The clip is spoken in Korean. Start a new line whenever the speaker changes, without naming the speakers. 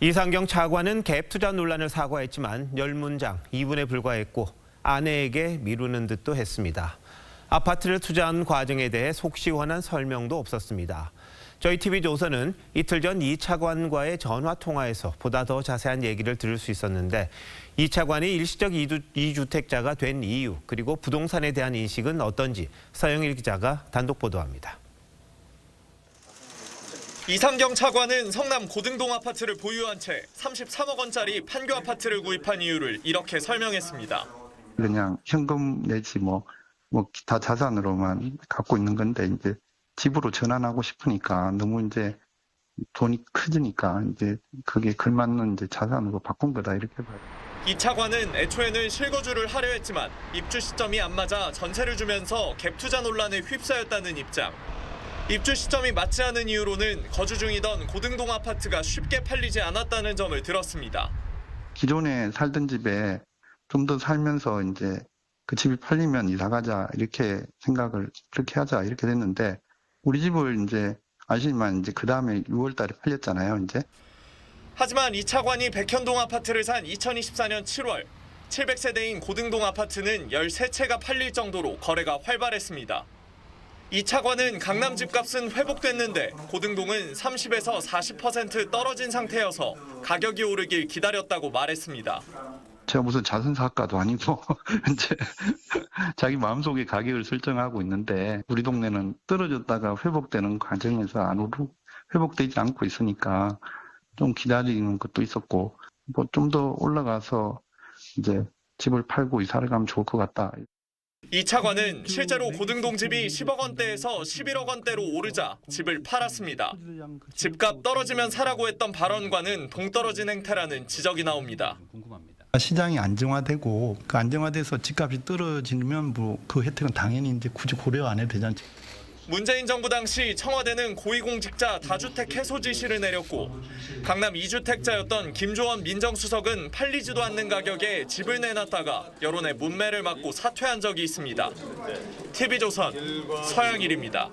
이상경 차관은 갭 투자 논란을 사과했지만 열문장 2분에 불과했고 아내에게 미루는 듯도 했습니다. 아파트를 투자한 과정에 대해 속 시원한 설명도 없었습니다. 저희 TV조선은 이틀 전 이 차관과의 전화 통화에서 보다 더 자세한 얘기를 들을 수 있었는데 이 차관이 일시적 이주, 이주택자가 된 이유 그리고 부동산에 대한 인식은 어떤지 서영일 기자가 단독 보도합니다.
이상경 차관은 성남 고등동 아파트를 보유한 채 33억 원짜리 판교 아파트를 구입한 이유를 이렇게 설명했습니다.
그냥 현금 내지 뭐, 뭐 기타 자산으로만 갖고 있는 건데 이제 집으로 전환하고 싶으니까 너무 이제 돈이 커지니까 이제 그게 걸맞는 이제 자산으로 바꾼 거다 이렇게 봐요.
이 차관은 애초에는 실거주를 하려 했지만 입주 시점이 안 맞아 전세를 주면서 갭 투자 논란에 휩싸였다는 입장. 입주 시점이 맞지 않은 이유로는 거주 중이던 고등동 아파트가 쉽게 팔리지 않았다는 점을 들었습니다.
기존에 살던 집에 좀 더 살면서 이제 그 집이 팔리면 이사 가자 이렇게 생각을 그렇게 하자 이렇게 됐는데 우리 집을 이제 아시지만 이제 그 다음에 6월 달에 팔렸잖아요 이제
하지만 이 차관이 백현동 아파트를 산 2024년 7월 700세대인 고등동 아파트는 13채가 팔릴 정도로 거래가 활발했습니다. 이 차관은 강남 집값은 회복됐는데 고등동은 30에서 40% 떨어진 상태여서 가격이 오르길 기다렸다고 말했습니다.
제가 무슨 자선사학과도 아니고 이제 자기 마음속에 가격을 설정하고 있는데 우리 동네는 떨어졌다가 회복되는 과정에서 안 오르 회복되지 않고 있으니까 좀 기다리는 것도 있었고 뭐 좀 더 올라가서 이제 집을 팔고 이사를 가면 좋을 것 같다.
이 차관은 실제로 고등동 집이 10억 원대에서 11억 원대로 오르자 집을 팔았습니다. 집값 떨어지면 사라고 했던 발언과는 동떨어진 행태라는 지적이 나옵니다.
시장이 안정화되고 그 안정화돼서 집값이 떨어지면 뭐 그 혜택은 당연히 이제 굳이 고려 안 해도 되지 않지.
문재인 정부 당시 청와대는 고위공직자 다주택 해소 지시를 내렸고 강남 2주택자였던 김조원 민정수석은 팔리지도 않는 가격에 집을 내놨다가 여론의 문매를 맞고 사퇴한 적이 있습니다. TV조선 서영일입니다.